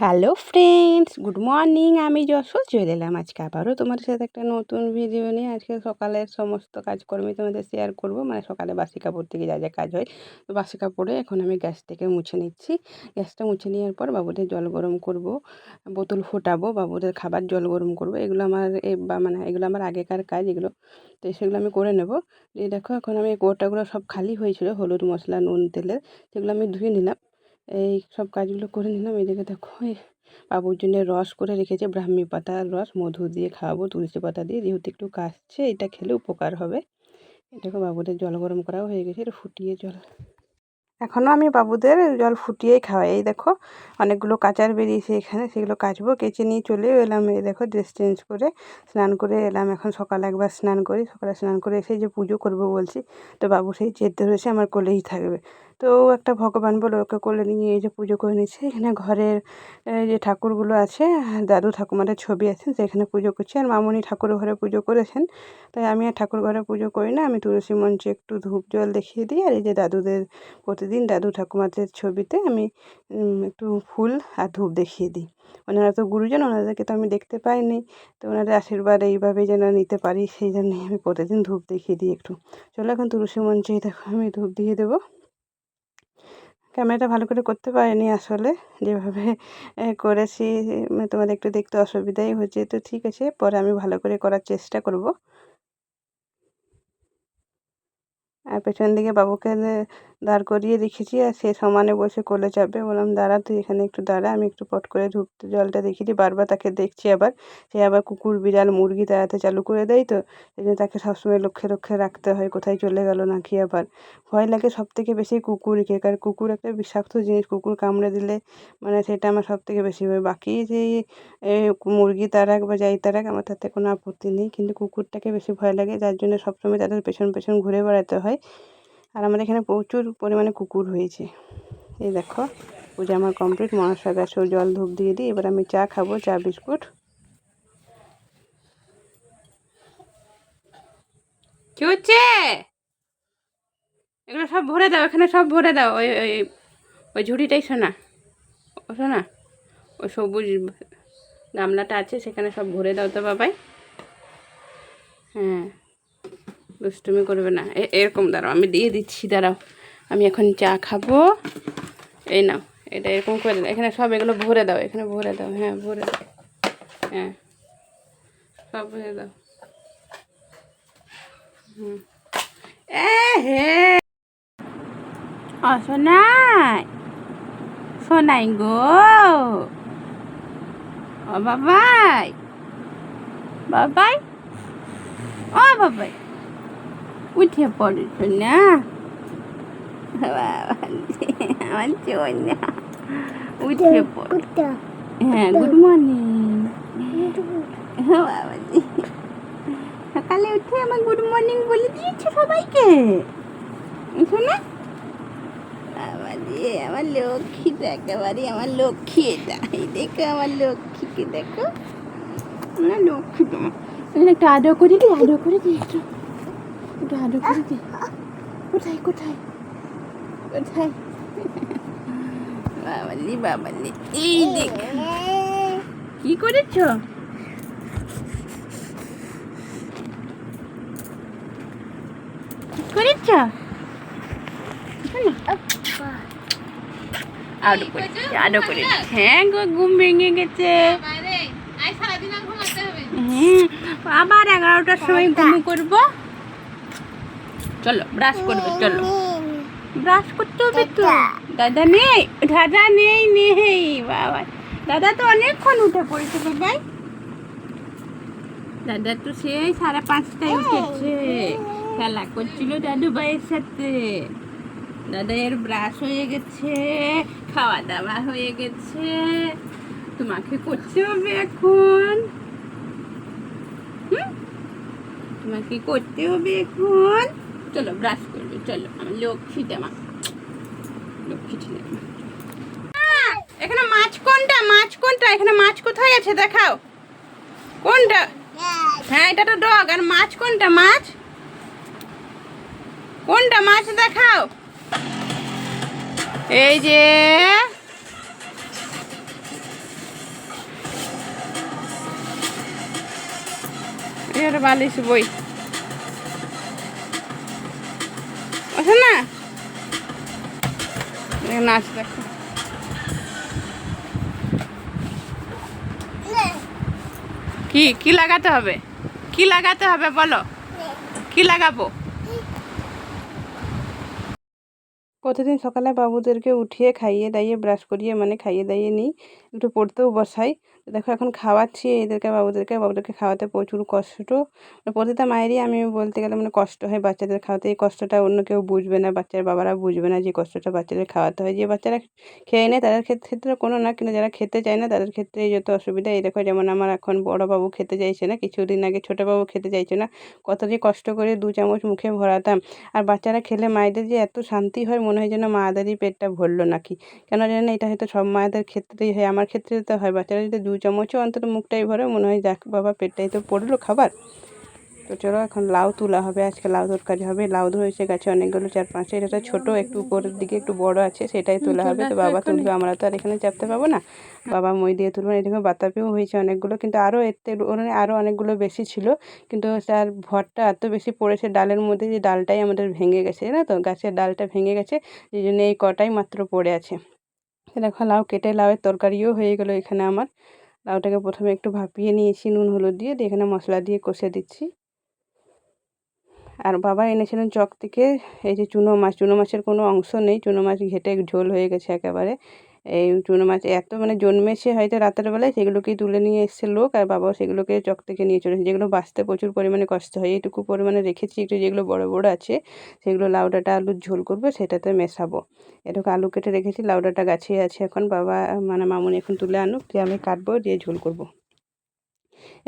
Hello friends good morning আমি যশোর। চলে এলাম আজকে আবারও তোমাদের সাথে একটা নতুন ভিডিও নিয়ে। আজকে সকালের সমস্ত কাজকর্মই তোমাদের শেয়ার করব। মানে সকালে বাসি কাপড় থেকে যা যা কাজ হয়, তো বাসি কাপড়ে এখন আমি গ্যাস থেকে মুছে নিচ্ছি। গ্যাসটা মুছে নেওয়ার পর বাবুদের জল গরম করব, বোতল ফোটাবো, বাবুদের খাবার জল গরম করব। এগুলো আমার মানে এগুলো আমার আগেকার কাজ এগুলো। তো সেগুলো আমি করে নেব। এই দেখো, এখন আমি গোটাগুলো সব খালি হয়েছিল। হলুদ মশলা নুন, তেলের, সেগুলো আমি ধুয়ে নিলাম। এই সব কাজগুলো করে নিলাম। এদিকে দেখো বাবুর জন্য রস করে রেখেছে ব্রাহ্মী পাতার রস। মধু দিয়ে খাওয়াবো, তুলসী পাতা দিয়ে। যেহেতু একটু কাশছে, এটা খেলে উপকার হবে। দেখো, বাবুদের জল গরম করাও হয়ে গেছে, এটা ফুটিয়ে জল। এখনও আমি বাবুদের জল ফুটিয়েই খাওয়াই। এই দেখো, অনেকগুলো কাচার বেরিয়েছে এখানে, সেগুলো কাচবো, কেচে নিয়ে চলেও এলাম। এই দেখো, ড্রেস চেঞ্জ করে স্নান করে এলাম। এখন সকালে একবার স্নান করি। সকালে স্নান করে এসে যে পুজো করব বলছি, তো বাবু সেই জেদ ধরেছে আমার কোলেই থাকবে। তো একটা ভগবান বলে ওকে কোলে নিয়ে এই যে পুজো করে নিচ্ছে। এখানে ঘরের যে ঠাকুরগুলো আছে, দাদু ঠাকুমাদের ছবি আছেন সেখানে পুজো করছে। আর মামনি ঠাকুর ঘরে পুজো করেছেন। তাই আমি আর ঠাকুর ঘরে পুজো করি না। আমি তুলসী মঞ্চে একটু ধূপ জল দেখিয়ে দিই। আর এই যে দাদুদের প্রতিদিন দাদু ঠাকুমাদের ছবিতে আমি একটু ফুল আর ধূপ দেখিয়ে দিই। ওনারা তো গুরুজন, ওনাদেরকে তো আমি দেখতে পাইনি। তো ওনাদের আশীর্বাদ এইভাবেই যেন নিতে পারি, সেই জন্যই আমি প্রতিদিন ধূপ দেখিয়ে দিই একটু। চলো এখন তুলসী মঞ্চে দেখো, আমি ধূপ দিয়ে দেবো। ক্যামেরাটা ভালো করে করতে পারিনি আসলে, যেভাবে করেছি তোমাদের একটু দেখতে অসুবিধাই হচ্ছে, তো ঠিক আছে, পরে আমি ভালো করে করার চেষ্টা করব। আর পেছন দিকে বাবুকে দাঁড় করিয়ে রেখেছি আর সে সমানে বসে কোলে চাপবে। বললাম, দাঁড়া, তুই এখানে একটু দাঁড়া, আমি একটু পট করে ধূপ জলটা দেখিয়ে দিই। বারবার তাকে দেখছি আবার। সে আবার কুকুর, বিড়াল, মুরগি তাড়াতে চালু করে দেয় তো, এই জন্য তাকে সবসময় লক্ষ্যে লক্ষ্যে রাখতে হয়, কোথায় চলে গেল নাকি আবার। ভয় লাগে সব থেকে বেশি কুকুরকে, কারণ কুকুর একটা বিষাক্ত জিনিস, কুকুর কামড়ে দিলে মানে সেটা আমার সব থেকে বেশি ভয়। বাকি যে মুরগি তারাক বা যাই তারাক আমার তাতে কোনো আপত্তি নেই। কিন্তু কুকুরটাকে বেশি ভয় লাগে, যার জন্য সবসময় তাদের পেছন পেছন ঘুরে বেড়াতে হয়। আর আমাদের এখানে প্রচুর পরিমাণে কুকুর হয়েছে। এই দেখো, পূজা আমার কমপ্লিট মনসা গাছেও জল, ধূপ দিয়ে দিই এবার আমি চা খাব, চা, বিস্কুট। হচ্ছে? এগুলো সব ভরে দাও, এখানে সব ভরে দাও। ওই ওই ওই ঝুড়িটাই শোনা ও শোনা ওই সবুজ গামলাটা আছে, সেখানে সব ভরে দাও তো বাবাই। হ্যাঁ। দুষ্টুমি করবে না। এরকম, দাঁড়াও, আমি দিয়ে দিচ্ছি, দাঁড়াও। আমি এখন চা খাব। এই নাও, এটা এরকম করে দাও। এখানে সব এগুলো ভরে দাও, এখানে ভরে দাও হ্যাঁ ভরে দাও। হ্যাঁ সব ভরে দাও। হুম। এ হে! সোনাই। গো। ও বাবাই। বাবাই। ও বাবাই। উঠে পড়েছ না? আমার উঠে পড়। হ্যাঁ গুড মর্নিং সকালে উঠে আমার গুড মর্নিং বলে দিয়েছে সবাইকে। শোনা বাবাজি আমার লক্ষ্মীটা একেবারে আমার লক্ষ্মী এটা। এই দেখো আমার লক্ষ্মীকে দেখো। আমার লক্ষ্মীটা একটু আদর করে দিই আদর করে দিই একটু। একটু আদর করে দিই কোথায় কোথায় কোথায় বাবালি বাবালি এই দেখ কি করেছ করেছ আদর করে আদর করে হ্যাঁ গো ঘুম ভেঙে গেছে হ্যাঁ আবার এগারোটার সময় ঘুম করব চলো ব্রাশ করবে চলো। ব্রাশ করতে হবে তো। দাদা। নেই দাদা নেই নেই বাবা। দাদা তো অনেকক্ষণ উঠে পড়েছে বাবাই দাদা তো সেই সাড়ে পাঁচটায় উঠেছে। খেলা করছিল দাদু ভাইয়ের সাথে। দাদা এর ব্রাশ হয়ে গেছে খাওয়া দাওয়া হয়ে গেছে। তোমাকে করতে হবে এখন। তোমাকে করতে হবে এখন। চলো ব্রাশ করবে, চলো আমি লক্ষ্মী দেমা। লক্ষ্মী ছেলে। এখানে মাছ কোনটা? মাছ কোনটা? এখানে মাছ কোথায় আছে? দেখাও। কোনটা? হ্যাঁ এটা তো ডগ আর মাছ কোনটা? মাছ? কোনটা? মাছ দেখাও। এই যে। বালিশ বই। ওঠে না? নাচ দেখো। কি কি লাগাতে হবে? কি লাগাতে হবে, বলো? কি লাগাবো? প্রতিদিন সকালে বাবুদেরকে উঠিয়ে খাইয়ে দাইয়ে ব্রাশ করিয়ে মানে খাইয়ে দাইয়ে নিই। একটু পড়তেও বসাই। দেখো এখন খাওয়াচ্ছি, এদেরকে, বাবুদেরকে বাবুদেরকে খাওয়াতে প্রচুর কষ্ট। মানে প্রতিটা মায়েরই আমি বলতে গেলে মানে কষ্ট হয় বাচ্চাদের খাওয়াতে। এই কষ্টটা অন্য কেউ বুঝবে না, বাচ্চার বাবারা বুঝবে না যে কষ্টটা বাচ্চাদের খাওয়াতে হয়। যে বাচ্চারা খেয়ে নেয় তাদের ক্ষেত্রে কোনো না, কিন্তু যারা খেতে চায় না তাদের ক্ষেত্রে যত অসুবিধা। এই দেখো যেমন আমার এখন বড় বাবু খেতে চাইছে না, কিছুদিন আগে ছোটো বাবু খেতে চাইছে না। কত যে কষ্ট করে দু চামচ মুখে ভরাতাম। আর বাচ্চারা খেলে মায়েদের যে এত শান্তি হয়, মনে হয় যেন মায়েদেরই পেটটা ভরলো নাকি। কেন জানি এটা হয়তো সব মায়েদের ক্ষেত্রেই হয়, আমার ক্ষেত্রে তো হয়। বাচ্চারা যদি দু চামচও অন্তত মুখটাই ভরে মনে হয় যাক বাবা পেটটাই তো পড়ল খাবার। তো চলো এখন লাউ তোলা হবে আজকে লাউ তরকারি হবে। লাউ ধরেছে গাছে অনেকগুলো চার পাঁচটা এটা ছোটো একটু উপরের দিকে একটু বড় আছে সেটাই তোলা হবে। তো বাবা তুলবে আমরা তো আর এখানে চাপতে পাবো না। বাবা মই দিয়ে তুলবেন এদিকে বাতাপিও হয়েছে অনেকগুলো কিন্তু আরও এতে ওখানে আরও অনেকগুলো বেশি ছিল কিন্তু তার ভরটা এত বেশি পড়েছে ডালের মধ্যে যে ডালটাই আমাদের ভেঙে গেছে না? তো গাছের ডালটা ভেঙে গেছে এই জন্য এই কটাই মাত্র পড়ে আছে। দেখো লাউ কেটে লাউয়ের তরকারিও হয়ে গেলো এখানে আমার। লাউটাকে প্রথমে একটু ভাপিয়ে নিয়েছি, নুন, হলুদ দিয়ে দিয়ে এখানে মশলা দিয়ে কষে দিচ্ছি। আর বাবা এনেছিলেন চক থেকে, এই যে চুনো মাছ, চুনো মাছের কোনো অংশ নেই, চুনো মাছ ঘেটে ঝোল হয়ে গেছে একেবারে। এই চুনো মাছ এত মানে জন্মেছে হয়তো রাতের বেলায়, সেগুলোকেই তুলে নিয়ে এসছে লোক আর বাবাও সেগুলোকে চক থেকে নিয়ে চলেছে। যেগুলো বাঁচতে প্রচুর পরিমাণে কষ্ট হয়, এইটুকু পরিমাণে রেখেছি, একটু যেগুলো বড় বড় আছে, সেগুলো লাউ লাউডাটা আলুর ঝোল করবে, সেটাতে মেশাবো। এটুকু আলু কেটে রেখেছি লাউ লাউডাটা গাছে আছে এখন, বাবা মানে মামুনি এখন তুলে আনুক, দিয়ে আমি কাটবো, দিয়ে ঝোল করব।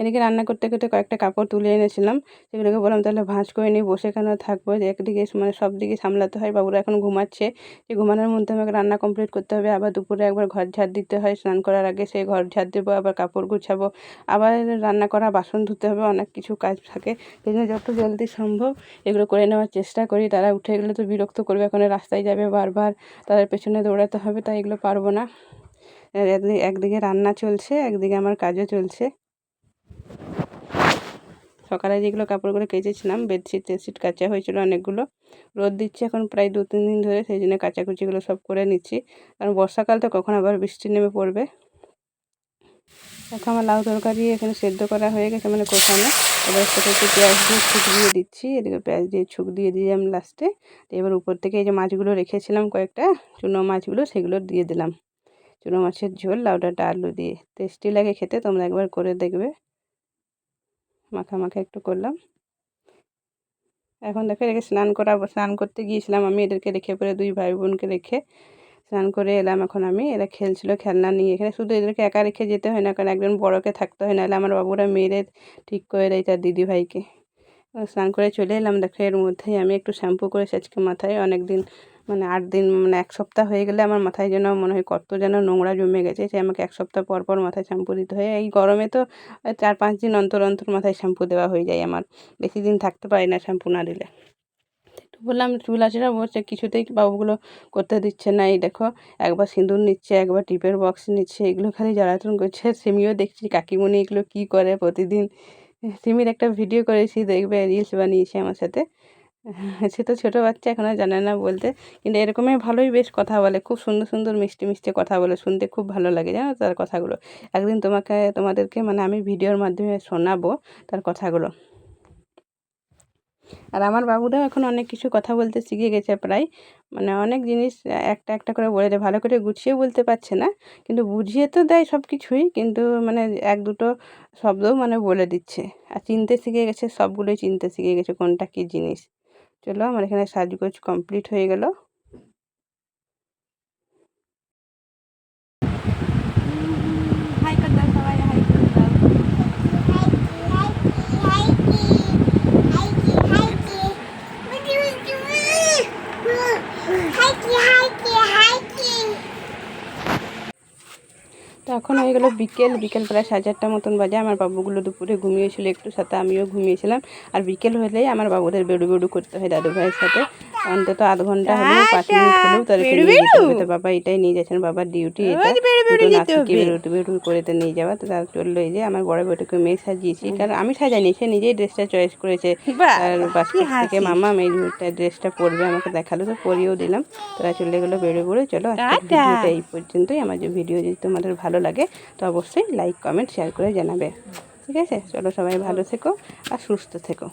এদিকে রান্না করতে করতে কয়েকটা কাপড় তুলে এনেছিলাম। সেগুলোকে বললাম তাহলে ভাঁজ করে নিয়ে বসে কেন থাকব? যে একদিকে মানে সব দিকে সামলাতে হয়, বাবুরা এখন ঘুমাচ্ছে। যে ঘুমানোর মধ্যে আমাকে রান্না কমপ্লিট করতে হবে, আবার দুপুরে একবার ঘর ঝাড় দিতে হয়, স্নান করার আগে সেই ঘর ঝাড় দেবো, আবার কাপড় গুছাবো, আবার রান্না করা, বাসন ধুতে হবে, অনেক কিছু কাজ থাকে। সেই জন্য যত জলদি সম্ভব এগুলো করে নেওয়ার চেষ্টা করি। তারা উঠে গেলে তো বিরক্ত করবে, এখন রাস্তায় যাবে বারবার, তাদের পেছনে দৌড়াতে হবে, তাই এগুলো পারব না। একদিকে রান্না চলছে, একদিকে আমার কাজও চলছে। সকালে যেগুলো কাপড়গুলো কেচেছিলাম, বেডশিট টেডশিট কাচা হয়েছিল অনেকগুলো। রোদ দিচ্ছে এখন প্রায় দু, তিন দিন ধরে, সেই জন্য কাচাকুচিগুলো সব করে নিচ্ছি। কারণ বর্ষাকাল তো কখন আবার বৃষ্টি নেমে পড়বে? এখন আমার লাউ তরকারি এখানে সেদ্ধ করা হয়ে গেছে মানে কষানো। এবার সেটা একটু পেঁয়াজ দিয়ে ছুক দিয়ে দিচ্ছি, এদিকে পেঁয়াজ দিয়ে ছুক দিয়ে দিলাম লাস্টে। এবার উপর থেকে এই যে মাছগুলো রেখেছিলাম কয়েকটা, চুনো মাছগুলো সেগুলো দিয়ে দিলাম। চুনো মাছের ঝোল লাউ লাউডাটা, আলু দিয়ে। টেস্টি লাগে খেতে, তোমরা একবার করে দেখবে। মাখা মাখা একটু করলাম। এখন দেখো রেখে স্নান করা, স্নান করতে গিয়েছিলাম আমি এদেরকে রেখে, পরে দুই ভাই বোনকে রেখে স্নান করে এলাম এখন আমি। এরা খেলছিল খেলনা নিয়ে। এখানে শুধু এদেরকে একা রেখে যেতে হয় না, কারণ একজন বড়কে থাকতে হয়, নাহলে আমার বাবুরা মেয়েদের ঠিক করে দেয় তার দিদি ভাইকে স্নান করে চলে এলাম। দেখো, এর মধ্যেই আমি একটু শ্যাম্পু করে আজকে মাথায়। অনেক দিন মানে আট দিন মানে এক সপ্তাহ হয়ে গেলে আমার মাথায় যেন, মনে হয় কত যেন নোংরা জমে গেছে সে আমাকে এক সপ্তাহ পর পর মাথায় শ্যাম্পু দিতে হয়। এই গরমে তো চার পাঁচ দিন অন্তর অন্তর মাথায় শ্যাম্পু দেওয়া হয়ে যায় আমার। বেশি দিন থাকতে পারি না শ্যাম্পু না দিলে। বললাম চুল আছেরা বলছে, কিছুতেই বাবুগুলো করতে দিচ্ছে না। এই দেখো, একবার সিঁদুর নিচ্ছে, একবার টিপের বক্স নিচ্ছে, এগুলো খালি জ্বালাতন করছে। সেমিও দেখছি কাকিমণি এগুলো কী করে প্রতিদিন। সিমির একটা ভিডিও করেছি, দেখবে রিলস বানিয়েছি আমার সাথে। সে তো ছোটো বাচ্চা এখনও জানে না বলতে। কিন্তু এরকমই ভালোই বেশ কথা বলে, খুব সুন্দর সুন্দর মিষ্টি মিষ্টি কথা বলে, শুনতে খুব ভালো লাগে, জানো তার কথাগুলো। একদিন তোমাকে, তোমাদেরকে মানে আমি ভিডিওর মাধ্যমে শোনাবো তার কথাগুলো। আর আমার বাবুরাও এখন অনেক কিছু কথা বলতে শিখে গেছে প্রায়। মানে অনেক জিনিস একটা একটা করে বলে দেয়, ভালো করে গুছিয়ে বলতে পারছে না। কিন্তু বুঝিয়ে তো দেয় সব কিছুই কিন্তু মানে এক দুটো শব্দও মানে বলে দিচ্ছে। আর চিনতে শিখে গেছে, সবগুলোই চিনতে শিখে গেছে কোনটা কী জিনিস। চলো, আমার এখানে সাজগোজ কমপ্লিট হয়ে গেল তো এখন হয়ে গেলো বিকেল বিকেল প্রায় সাড়ে চারটা মতন বাজে। আমার বাবুগুলো দুপুরে ঘুমিয়েছিল একটু সাথে আমিও ঘুমিয়েছিলাম। আর বিকেল হলেই আমার বাবুদের বেড়ু বেড়ু করতে হয় দাদু ভাইয়ের সাথে। অন্তত আধ ঘণ্টা হলেও পাঁচ মিনিট হলেও তাদেরকে নিয়ে যেতে হবে। তো বাবা এটাই নিয়ে যাচ্ছেন বাবার ডিউটি এটা। দুটো নাতিকে বেরোতে বেরু করেতে নিয়ে যাওয়া। তো তার চলল এই যে আমার বড় বেটাকে মেয়ে সাজিয়েছি কারণ আমি সাজাইনি সে নিজেই ড্রেসটা চয়েস করেছে। আর বাস্কেট থেকে মামা এই ড্রেসটা পরবে আমাকে দেখাল তো পরিয়েও দিলাম। তারা চলে গেলো বেরো বেরো চলো ভিডিওটা এই পর্যন্তই। আমার যে ভিডিও যদি তোমাদের ভালো লাগে তো অবশ্যই লাইক কমেন্ট শেয়ার করে জানাবে। ঠিক আছে? চলো সবাই ভালো থেকো আর সুস্থ থেকো।